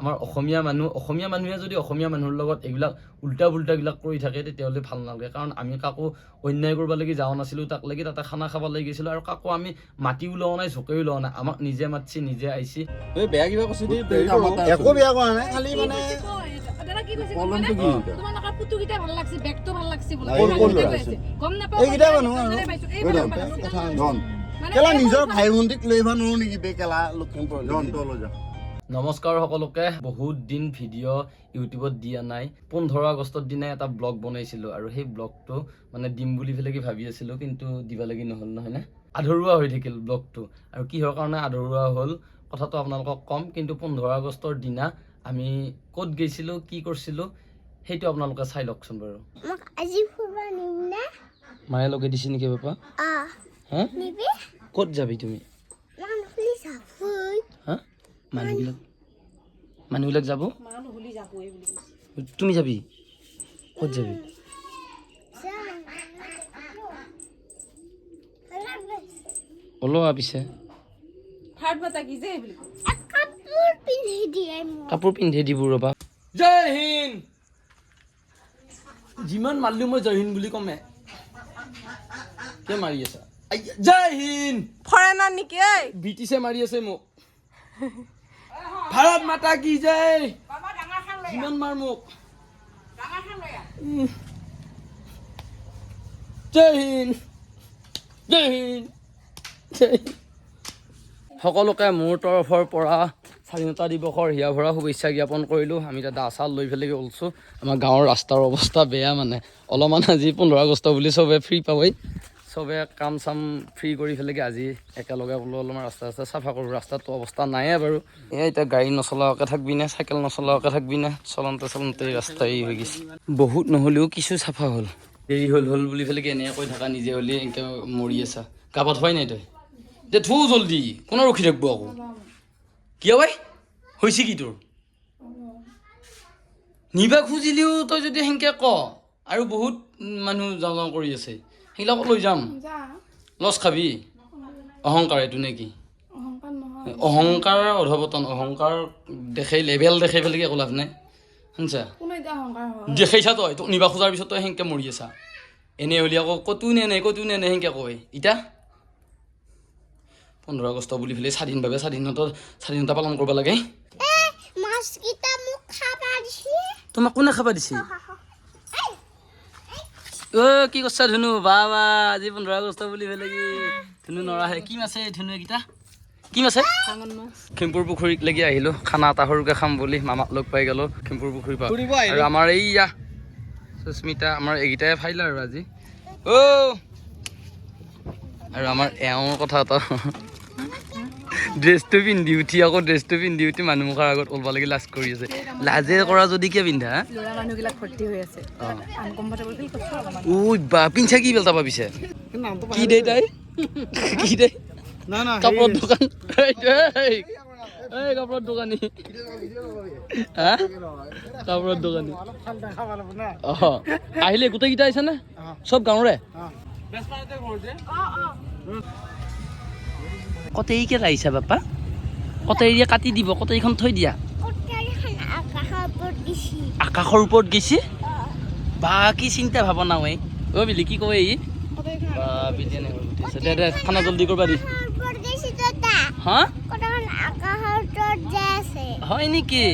আমাৰ অসমীয়া মানুহ অসমীয়া মানুহে যদি অসমীয়া মানুহৰ লগত এইবিলাক উল্টা পুল্টাবিলাক কৰি থাকে তেতিয়াহ'লে ভাল নালাগে। কাৰণ আমি কাকো অন্যায় কৰিব লাগি যাওঁ নাছিলোঁ তাক লাগি তাতে খানা খাব লাগিছিলোঁ আৰু কাকো আমি মাতিও লোৱা নাই জোকেও লোৱা নাই। আমাক নিজে মাতিছে নিজে আহিছে কেলা নিজৰ ভাই ভণ্টিক লৈ নেকি? কেলা লখিমপুৰ নমস্কাৰ সকলোকে। বহুত দিন ভিডিঅ' ইউটিউবত দিয়া নাই। পোন্ধৰ আগষ্টৰ দিনাই এটা ব্লগ বনাইছিলোঁ আৰু সেই ব্লগটো মানে দিম বুলি পেলাই কি ভাবি আছিলোঁ কিন্তু দিব লাগি নহ'ল নহয়নে আধৰুৱা হৈ থাকিল ব্লগটো। আৰু কিহৰ কাৰণে আধৰুৱা হ'ল কথাটো আপোনালোকক ক'ম কিন্তু পোন্ধৰ আগষ্টৰ দিনা আমি ক'ত গৈছিলোঁ কি কৰিছিলোঁ সেইটো আপোনালোকে চাই লওকচোন বাৰু। মায়ে লগাই দিছে নেকি বাপা ক'ত যাবি তুমি? ফুলি মানুহবিলাক মানুহবিলাক যাব। তুমি যাবি? ক'ত যাবি? ওলোৱা পিছে। কাপোৰ পিন্ধি দিব ৰ'বা। জয় হিন্দ! যিমান মাৰিলো মই জয় হিন্দ বুলি কমে কিয় মাৰি আছা? জয় হিন্দ! ফৰেনাৰ নেকি ব্ৰিটিছে মাৰি আছে মোক। ভাৰত মাতা কি জয়? যিমান মাৰ মোক উম। জয় হিন্দ। জয় হিন্দ। জয় হিন্দ। সকলোকে মোৰ তৰফৰ পৰা স্বাধীনতা দিৱসৰ হিয়া ভৰা শুভেচ্ছা জ্ঞাপন কৰিলোঁ। আমি এতিয়া দা চাল লৈ পেলাই ওলছোঁ আমাৰ গাঁৱৰ ৰাস্তাৰ অৱস্থা বেয়া মানে। অলপমান আজি পোন্ধৰ আগষ্ট বুলি চবে ফ্ৰী পাবই। চবে কাম চাম ফ্ৰী কৰি পেলাই আজি একেলগে বোলো অলপমান ৰাস্তা ৰাস্তা চাফা কৰোঁ। ৰাস্তাটো অৱস্থা নাইয়ে বাৰু। এয়া এতিয়া গাড়ী নচলোৱাকৈ থাকবি নে, চাইকেল নচলোৱাকৈ থাকবি নে, চলন্তে চলন্তে ৰাস্তা এই হৈ গৈছে। বহুত নহ'লেও কিছু চাফা হ'ল। দেৰি হ'ল হ'ল বুলি পেলাই এনেকৈ কৈ থাকা, নিজে হ'লে এনেকৈ মৰি আছা। গা পা ধোৱাই নাই তই? দে থো জল্দি, কোনে ৰখি থাকিব আকৌ? কিয় বাই? হৈছে কি তোৰ? নিবা খুজিলেও তই যদি সেনেকৈ ক, আৰু বহুত মানুহ যাওঁ যাওঁ কৰি আছে। সেইবিলাকত লৈ যাম। লছ খাবি। অহংকাৰ এইটো নে কি অহংকাৰ অধপতন অহংকাৰ দেখাই লেভেল দেখাই পেলাই একো লাভ নাই। শুনছা? দেখাইছা তই তোক নিবা খোজাৰ পিছত তই সেনেকৈ মৰি আছা। এনে হ'লে আকৌ ক'তো নে নাই ক'তো নে নাই সেনেকৈ কয়। ইতা? পোন্ধৰ আগষ্ট বুলি পেলাই স্বাধীনভাৱে স্বাধীনতা স্বাধীনতা পালন কৰিব লাগে। তোমাক কোনে খাব দিছে? অ কি কৈছা ধুনু? বা বা আজি পোন্ধৰ আগষ্ট বুলি পেলাই কি? ধুনু নৰাহে কি মাছে ধুনু এইকেইটা? কি মাছে? খিমপুৰ পুখুৰীত লাগি আহিলোঁ। খানা এটা সৰুকৈ খাম বুলি মামাক লগ পাই গ'লোঁ খিমপুৰ পুখুৰীৰ পৰা। আৰু আমাৰ এইয়া সুস্মিতা আমাৰ এইকেইটাই ফাইল আৰু আজি। অ আৰু আমাৰ এওঁৰ কথা এটা। ড্ৰেছটো পিন্ধি উঠি আকৌ ড্ৰেছটো পিন্ধি উঠি মানুহ মুখৰ আগত ওলব লাগি লাজ কৰি আছে। লাজে কৰা যদি কিয় পিন্ধা? উই বা পিন্ধা কি বেলতা পাবিছে কি দে তাই? কি দে না না কাপোৰৰ দোকান। এই কাপোৰৰ দোকানী। হা? কাপোৰৰ দোকানী। আহিলে গোটেইকেইটা আহিছে নে চব গাঁৱৰে? কটেইকে আহিছা বাপা? কটেইৰে কাটি দিব কটেইখন থৈ দিয়া। আকাশৰ ওপৰত গৈছে। বা কি চিন্তা ভাৱনা হয় অ' বিলি কি কয় ই? বা বিলি এনেকৈ উঠিছে দে দে খানা জল্দি কৰবা দি হা? হয় নেকি?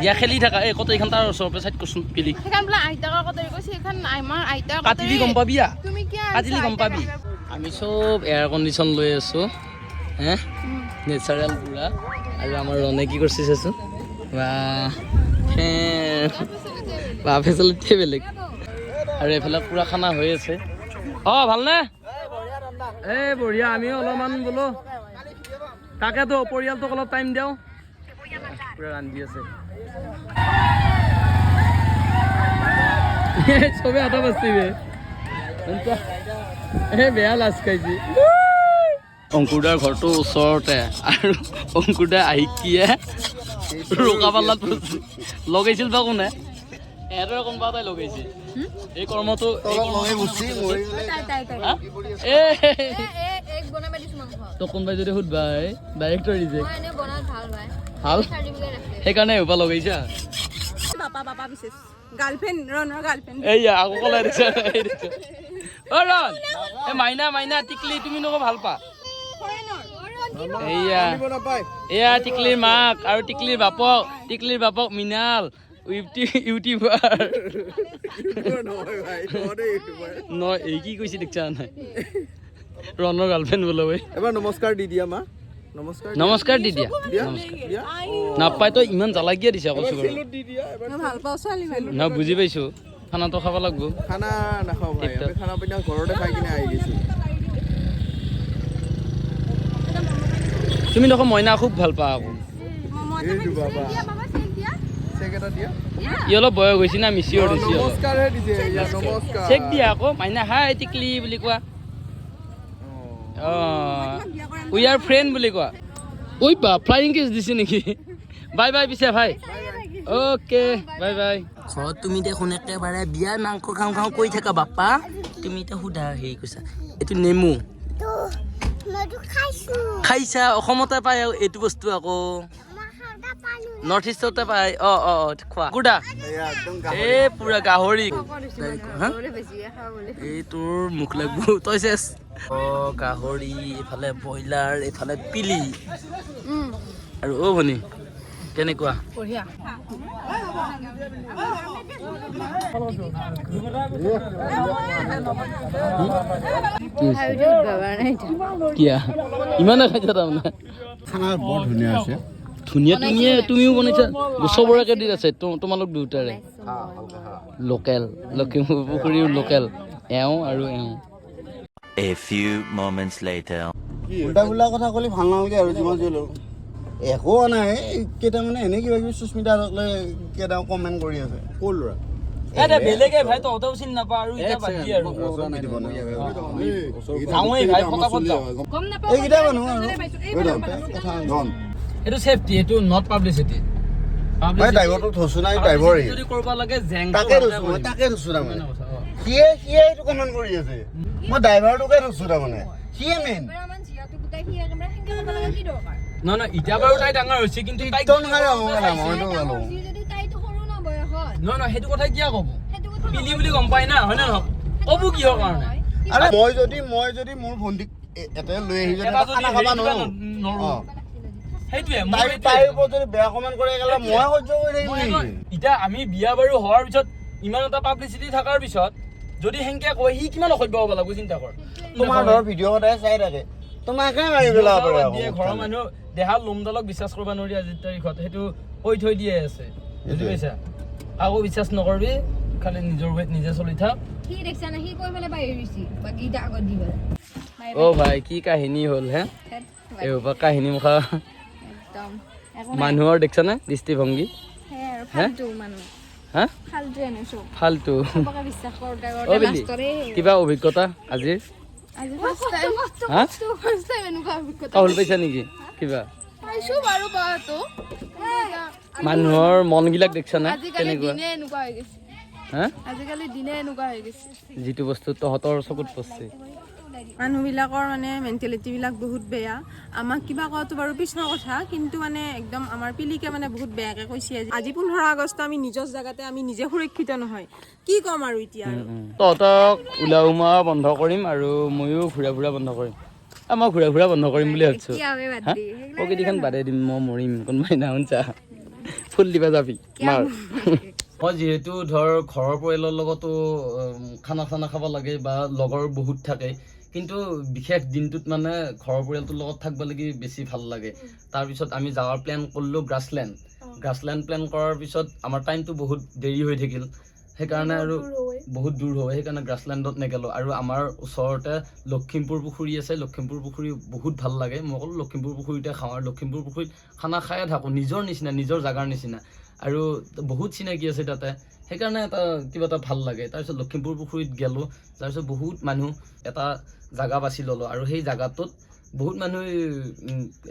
দিয়া খেলি থাকা। এই কটেইখন তাৰ ওচৰৰ পৰা চাইড কৰচোন পিলি কাটিলি গম পাবি কাটিলি গম পাবি। আমি চব এয়াৰ কণ্ডিশ্যন লৈ আছোঁ। হে নেচাৰেল পুৰা আৰু আমাৰ ৰনে কি কৰিছে চাচোন বা ফেন বা ফেচিলিটি বেলেগ আৰু এইফালে পুৰা খানা হৈ আছে অঁ, ভালনে? এই বঢ়িয়া, আমিও অলপমান বোলো। তাকেতো পৰিয়ালটোক অলপ টাইম দিওঁ পুৰা ৰান্ধি আছে। চবে হাতা বাচিবে। বেয়া লাজ খাইছি। অংকুৰদাৰ ঘৰটো ওচৰতে আৰু অংকুৰদাই আহি কিয়ে ৰোকা পাল্লাত লগাইছিল বা কোনে? এহেঁতৰে কোনোবা এটাই লগাইছে। এই কৰ্মটো তাই কোনোবাই যদি ডাইৰেক্টৰ ৰিজেক্ট মই এনেই ভালো সেইকাৰণে এবাৰ লগাইছা? গাৰ্লফ্ৰেণ্ড ৰণৰ গাৰ্লফ্ৰেণ্ড। এইয়া আকৌ কলাই দিছা। মাইনা মাইনা টিকলি তুমি নকৌ ভালো পা এইয়া এয়া টিকলিৰ মাক আৰু টিকলিৰ বাপক টিকলিৰ বাপক মিনাল ইউটি ইউটিউবাৰ নহয় এই কি কৈছে দেখিছা নাই ৰণৰ গাৰ্লফ্ৰেণ্ড বোলে এবাৰ নমস্কাৰ দি দিয়া মা নমস্কাৰ নমস্কাৰ দি দিয়া নাপাই তই ইমান জ্বালাকিয়ে দিছে আকৌ চুগাৰ নহয় বুজি পাইছো খানাটো খাব লাগব খানা নাখাওঁ ভাই খানা পিনা ঘৰতে খাই কিনে আহি গৈছোঁ তুমি দেখোন মইনা খুব ভালো পা আকৌ। ই অলপ বয়স হৈছে না মিচিয়ৰ দিছে চেক দিয়া আকৌ মাইনা হাই টিকলি বুলি কোৱা। অঁ। উই আৰ ফ্ৰেণ্ড বুলি কোৱা। ঐ বা ফ্লাইং কিছ দিছে নেকি? বাই বাই পিছে ভাই। অ'কে বাই বাই ঘৰত তুমি দেখোন একেবাৰে বিয়াৰ মাংস খাওঁ খাওঁ কৈ থাকা বাপ্পা। তুমি এতিয়া সোধা হেৰি কৈছা এইটো নেমু। খাইছো। খাইছা অসমতে পায় আৰু এইটো বস্তু আকৌ। নৰ্থ ইষ্টতে পায় অঁ অঁ খোৱা। কুৰ্দা এয়া একদম এ পুৰা গাহৰি। এই তোৰ মুখ লাগব তই চেছ অ গাহৰি এইফালে ব্ৰইলাৰ এইফালে পিলি। আৰু অ ভনী কেনেকুৱা? বঢ়িয়া। কিয়া ইমানে খাইছা তাৰমানে খানা বৰ ধুনীয়া আছে। ধুনীয়া তুমিয়ে তুমিও বনাইছা? চবৰে দি আছে? তো- তোমালোক দুটাৰে লোকেল। লখিমপুৰ পুখুৰীৰ লোকেল। এওঁ আৰু এওঁ। A few moments later. উল্টা পুল্টা কথা ক'লে ভালো নালাগে আৰু যিমান যি হ'লেও। একো নাই। এই কেইটামানে এনে কিবা কিবি সুস্মিতাক লৈ কেইটা কমেণ্ট কৰি আছে। ক'ৰ ল'ৰা? বেলেগে ভাই তহঁতেও চিনি নাপা আৰু এতিয়া বাদ দি আৰু যাওঁৱেই ভাই ফটাফট যাওঁ নাপাওঁ এইকেইটা মানুহ আৰু এই ঐ ধন, কথা ধন এইটো চেফটি এইটো নট পাব্লিচিটি মই ড্ৰাইভাৰটোক থৈছো নাই ড্ৰাইভাৰ যদি কৰিব লাগে জেং তাকে থৈছো মই তাকে থৈছো তাৰমানে সিয়ে সিয়ে এইটো কমেণ্ট কৰি আছে। মই ড্ৰাইভাৰটোকে থৈছো তাৰমানে সিয়ে মেইন নহয় নহয় এতিয়া বাৰু তাই ডাঙৰ হৈছে কিন্তু তই নহয়। নহয় সেইটো কথা কিয় ক'ব? পিলি বুলি গম পাই না হয় নে নহয়? ক'ব কিহৰ কাৰণে? আৰে মই যদি মই যদি মোৰ ভণ্টিক এ- এটাই লৈ আহি যদি যদি খানা খাবা নোৱাৰো ন- নৰো। অ। সেইটোৱে মোৰ তাই সেইটোৱে। তাইৰ ওপৰত যদি বেয়া কমেণ্ট কৰে গ'লে মই সহ্য কৰি মই থাকিম আকৌ- নেকি? এতিয়া আমি বিয়া বাৰু হোৱাৰ পিছত ইমান এটা পাব্লিচিটি থকাৰ পিছত যদি সেনেকে কয় সি কিমান অসভ্য হ'ব লাগিব চিন্তা কৰ। তোমাৰ ধৰ ভিডিঅ' সদায় চাই থাকে। তোমাকে মাৰি পেলাব পাৰে ঘৰৰ মানুহ দেহা লোমডালক বিশ্বাস কৰিব নোৱাৰি আজিৰ তাৰিখত। সেইটো কৈ থৈ দিয়ে আছে। বুজি। পাইছা? কাকো বিশ্বাস নকৰিবি খালি নিজৰ ৱেট নিজে চলি থাক। সি দেখিছা না সি কৈ পেলাই বাহিৰ হৈছি বাকী ইটা আগত দি পেলাই। অ ভাই কি কাহিনী হ'ল হে? এই সোপা কাহিনী মুখা। মানুহৰ দেখিছানে দৃষ্টিভংগী? হে? ফাল্টু কিবা অভিজ্ঞতা আজিৰ? আজি ফাৰ্ষ্ট টাইম হা? ফাৰ্ষ্ট টাইম এনেকুৱা অভিজ্ঞতা। পাইছা নেকি? কিবা? পাইছো বাৰু বাটো মানুহৰ মনবিলাক দেখিছানে আজিকালি কেনেকুৱা? দিনে এনেকুৱা হৈ গৈছে। হা? আজিকালি দিনে এনেকুৱা হৈ গৈছে। যিটো বস্তু তহঁতৰ চকুত পৰছে। মানুহবিলাকৰ মানে মেণ্টেলিটিবিলাক বহুত বেয়া। আমাক কিবা কোৱাটো বাৰু পিছৰ কথা কিন্তু মানে একদম আমাৰ পিলিকে মানে বহুত বেয়াকৈ কৈছে আজি। পোন্ধৰ আগষ্ট আমি নিজৰ জেগাতে আমি নিজে সুৰক্ষিত নহয়। কি ক'ম আৰু এতিয়া তহঁতক ওলা সোমোৱা বন্ধ কৰিম আৰু ময়ো ঘূৰা ফুৰা বন্ধ কৰিম। মই ঘূৰা ফুৰা বন্ধ কৰিম বুলি ভাবিছো। প্ৰকৃতিখন বাদে দিম। মই মৰিম। কোনোবাই নাহন চা ফুল দিবা যাবি। মাৰ। মই যিহেতু ধৰ ঘৰৰ পৰিয়ালৰ লগতো খানা চানা খাব লাগে বা লগৰ বহুত থাকে কিন্তু বিশেষ দিনটোত মানে ঘৰৰ পৰিয়ালটোৰ লগত থাকিব লাগি বেছি ভাল লাগে। তাৰপিছত আমি যাৱাৰ প্লেন কৰিলোঁ গ্ৰাছলেণ্ড গ্ৰাছলেণ্ড প্লেন কৰাৰ পিছত আমাৰ টাইমটো বহুত দেৰি হৈ থাকিল। সেইকাৰণে আৰু বহুত দূৰ হয় সেইকাৰণে গ্ৰাছলেণ্ডত নেগেলোঁ। আৰু আমাৰ ওচৰতে লখিমপুৰ পুখুৰী আছে লখিমপুৰ পুখুৰী বহুত ভাল লাগে। মই ক'লোঁ লখিমপুৰ পুখুৰীতে খাওঁ আৰু লখিমপুৰ পুখুৰীত খানা খায়ে থাকোঁ নিজৰ নিচিনা নিজৰ জাগাৰ নিচিনা। আৰু বহুত চিনাকি আছে তাতে। সেইকাৰণে এটা কিবা এটা ভাল লাগে। তাৰপিছত লখিমপুৰ পুখুৰীত গ'লোঁ। তাৰপিছত বহুত মানুহ এটা জাগা বাছি ল'লোঁ। আৰু সেই জাগাটোত বহুত মানুহে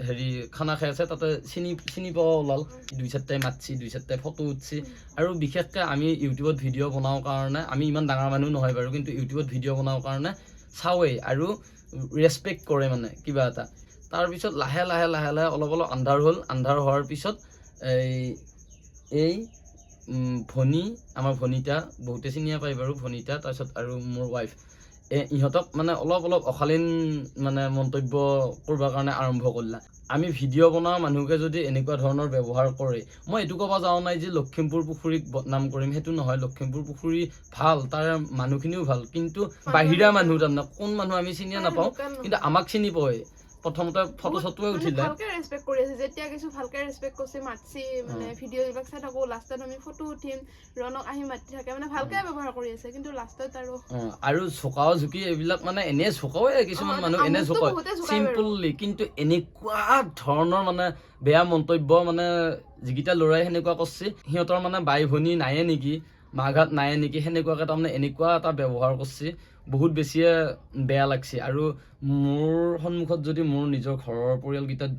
হেৰি, খানা খাই আছে, তাতে চিনি চিনি পোৱা ওলাল। দুই চাৰিটাই মাতছি, দুই চাৰিটাই ফটো উঠছি। আৰু বিশেষকৈ আমি ইউটিউবত ভিডিঅ' বনাওঁ কাৰণে, আমি ইমান ডাঙৰ মানুহ নহয় বাৰু, কিন্তু ইউটিউবত ভিডিঅ' বনাওঁ কাৰণে চাওঁৱেই আৰু ৰেচপেক্ট কৰে মানে কিবা এটা। তাৰপিছত লাহে লাহে লাহে লাহে অলপ অলপ আন্ধাৰ হ'ল। আন্ধাৰ হোৱাৰ পিছত এই এই ভনী, আমাৰ ভনীতা, বহুতে চিনিয়ে পায় বাৰু ভনীতা, তাৰপিছত আৰু মোৰ ৱাইফ ইহঁতক মানে অলপ অলপ অশালীন মানে মন্তব্য কৰিবৰ কাৰণে আৰম্ভ কৰিলা। আমি ভিডিঅ' বনোৱা মানুহকে যদি এনেকুৱা ধৰণৰ ব্যৱহাৰ কৰে মই এইটো ক'ব যাওঁ নাই যে লখিমপুৰ পুখুৰীক বদনাম কৰিম সেইটো নহয়। লখিমপুৰ পুখুৰী ভাল তাৰ মানুহখিনিও ভাল কিন্তু বাহিৰা মানুহ তাৰমানে কোন মানুহ আমি চিনিয়ে নাপাওঁ কিন্তু আমাক চিনি পায়। প্ৰথমতে ফটো চটোৱে উঠিলে। ভালকে ৰেচপেক্ট কৰি আছে। যেতিয়া কিছু ভালকে ৰেচপেক্ট কৰিছে মাতছি মানে ভিডিঅ' বিলাক চাই থাকো লাষ্টত আমি ফটো উঠিম ৰণক আহি মাতি থাকে মানে ভালকে ব্যৱহাৰ কৰি আছে কিন্তু লাষ্টত আৰু আৰু চোকাও ঝুঁকি এইবিলাক মানে এনে চোকাওৱে কিছুমান মানুহ এনে আমোদটো চোকায় বহুতে জোকায় বাৰু। চিম্পলি কিন্তু এনেকুৱা ধৰণৰ মানে বেয়া মন্তব্য মানে যিকেইটা ল'ৰাই সেনেকুৱা কৰিছে সিহঁতৰ মানে বাই ভনী নায়ে নেকি মাঘাত নায়ে নেকি সেনেকুৱাকে তাৰমানে এনেকুৱা এটা ব্যৱহাৰ কৰিছে। বহুত বেছিয়ে বেয়া লাগছে। আৰু মোৰ সন্মুখত যদি মোৰ নিজৰ ঘৰৰ পৰিয়ালকেইটাত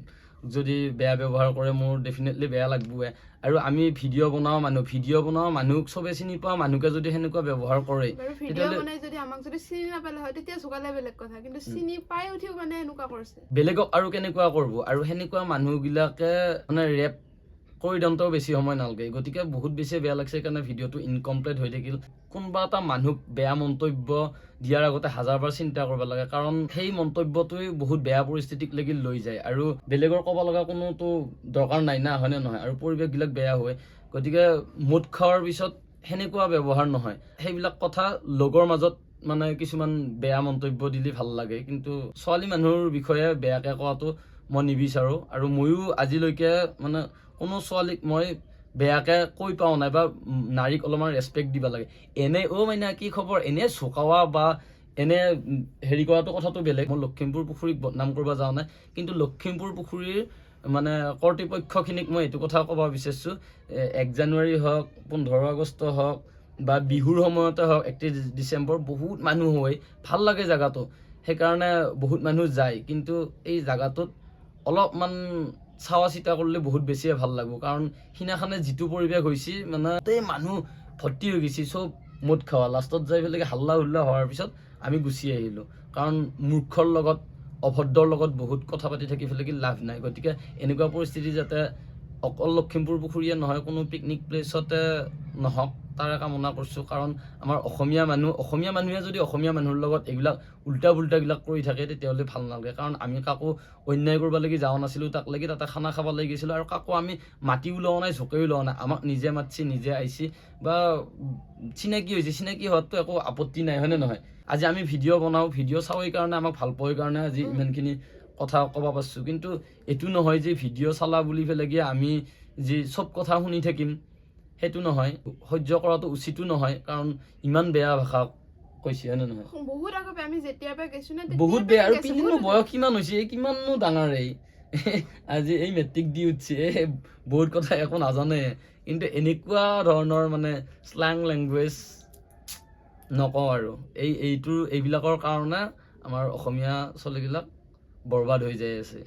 যদি বেয়া ব্যৱহাৰ কৰে মোৰ ডেফিনেটলি বেয়া লাগবয়ে। আৰু আমি ভিডিঅ' বনাওঁ মানুহ ভিডিঅ' বনাওঁ মানুহক চবে চিনি পোৱা মানুহকে যদি সেনেকুৱা ব্যৱহাৰ কৰে বাৰু ভিডিঅ' তেতিয়াহ'লে বনাই যদি আমাক যদি চিনি নাপালে হয় তেতিয়া জোকালে বেলেগ কথা। কিন্তু চিনি পাই উঠিও মানে এনেকুৱা কৰিছে। বেলেগক আৰু কেনেকুৱা কৰিব? আৰু সেনেকুৱা মানুহবিলাকে মানে ৰেপ কৰি বেছি সময় নালাগে। গতিকে বহুত বেছি বেয়া লাগিছে সেইকাৰণে ভিডিঅ'টো ইনকমপ্লিট হৈ থাকিল। কোনোবা এটা মানুহক বেয়া মন্তব্য দিয়াৰ আগতে হাজাৰবাৰ চিন্তা কৰিব লাগে কাৰণ সেই মন্তব্যটোৱে বহুত বেয়া পৰিস্থিতিক লাগি লৈ যায় আৰু বেলেগৰ ক'ব লগা কোনোতো দৰকাৰ নাই না হয়নে নহয়? আৰু পৰিৱেশবিলাক বেয়া হয়। গতিকে মদ খোৱাৰ পিছত সেনেকুৱা ব্যৱহাৰ নহয়। সেইবিলাক কথা লগৰ মাজত মানে কিছুমান বেয়া মন্তব্য দিলে ভাল লাগে কিন্তু ছোৱালী মানুহৰ বিষয়ে বেয়াকে কোৱাটো মই নিবিচাৰোঁ। আৰু ময়ো আজিলৈকে মানে কোনো ছোৱালীক মই বেয়াকে কৈ পাওঁ নাই বা নাৰীক অলপমান ৰেচপেক্ট দিব লাগে। এনে, অ' মাইনা, কি খবৰ? এনে চোকাৱা বা এনে হেৰি কৰাটো কথাটো বেলেগ। মই লখিমপুৰ পুখুৰীক বদনাম কৰিব যাওঁ নাই। কিন্তু লখিমপুৰ পুখুৰীৰ মানে কৰ্তৃপক্ষখিনিক মই এইটো কথা ক'ব বিচাৰিছোঁ এক জানুৱাৰী হওক, পোন্ধৰ আগষ্ট হওক, বা বিহুৰ সময়তে হওক একত্ৰিছ ডিচেম্বৰ, বহুত মানুহ হয় ভালো লাগে জেগাটো। সেইকাৰণে বহুত মানুহ যায়। কিন্তু এই জেগাটোত অলপমান চাৱা চিতা কৰিলে বহুত বেছিয়ে ভালো লাগিব। কাৰণ সিদিনাখনে যিটো পৰিৱেশ হৈছে মানে গোটেই মানুহ ভৰ্তি হৈ গৈছে, চব মদ খাৱা। লাষ্টত যাই পেলাই হাল্লা হুল্লা হোৱাৰ পিছত আমি গুচি আহিলোঁ। কাৰণ মূৰ্খৰ লগত, অভদ্ৰৰ লগত বহুত কথা পাতি থাকি পেলাই কি লাভ নাই। গতিকে এনেকুৱা পৰিস্থিতি যাতে অকল লখিমপুৰ পুখুৰীয়ে নহয় কোনো পিকনিক প্লেচতে নহওক তাৰে কামনা কৰিছোঁ। কাৰণ আমাৰ অসমীয়া মানুহ অসমীয়া মানুহে যদি অসমীয়া মানুহৰ লগত এইবিলাক উল্টা পুল্টাবিলাক কৰি থাকে তেতিয়াহ'লে ভালো নালাগে। কাৰণ আমি কাকো অন্যায় কৰিব লাগি যোৱা নাছিলোঁ তাক লাগি তাতে খানা খাব লাগি গৈছিলোঁ আৰু কাকো আমি মাতিও লোৱা নাই জোকেও লোৱা নাই। আমাক নিজে মাতিছে নিজে আহিছে বা চিনাকি হৈছে। চিনাকি হোৱাতো একো আপত্তি নাই হয়নে নহয়? আজি আমি ভিডিঅ' বনাওঁ ভিডিঅ' চাওঁ কাৰণে আমাক ভালো পোৱাৰ কাৰণে আজি ইমানখিনি কথা ক'ব পাৰিছোঁ। কিন্তু এইটো নহয় যে ভিডিঅ' চালা বুলি পেলাই আমি যি চব কথা শুনি থাকিম সেইটো নহয়। সহ্য কৰাটো উচিতো নহয় কাৰণ ইমান বেয়া ভাষা কৈছে হয়নে নহয়? বহুত আগতে আমি যেতিয়াৰ পৰা গৈছো না বহুত তেতিয়াৰ বেয়া। আৰু পিলিনো বহুত বয়স কিমান হৈছে? এই কিমাননো ডাঙৰ এই? আজি এই মেট্ৰিক দি উঠছে। বহুত কথা একো নাজানে। কিন্তু এনেকুৱা ধৰণৰ মানে শ্লাং লেংগুৱেজ নকওঁ আৰু। এই এইটোৰ এইবিলাকৰ কাৰণে আমাৰ অসমীয়া ছোৱালীবিলাক বৰবাদ হৈ যাই আছে।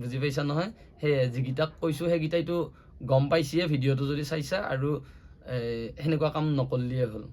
বুজি পাইছা নহয়? সেয়ে যিকেইটাক কৈছোঁ, সেইকেইটাইতো গম পাইছিয়ে ভিডিঅ'টো যদি চাইছা আৰু সেনেকুৱা কাম নকৰিলেই হ'ল।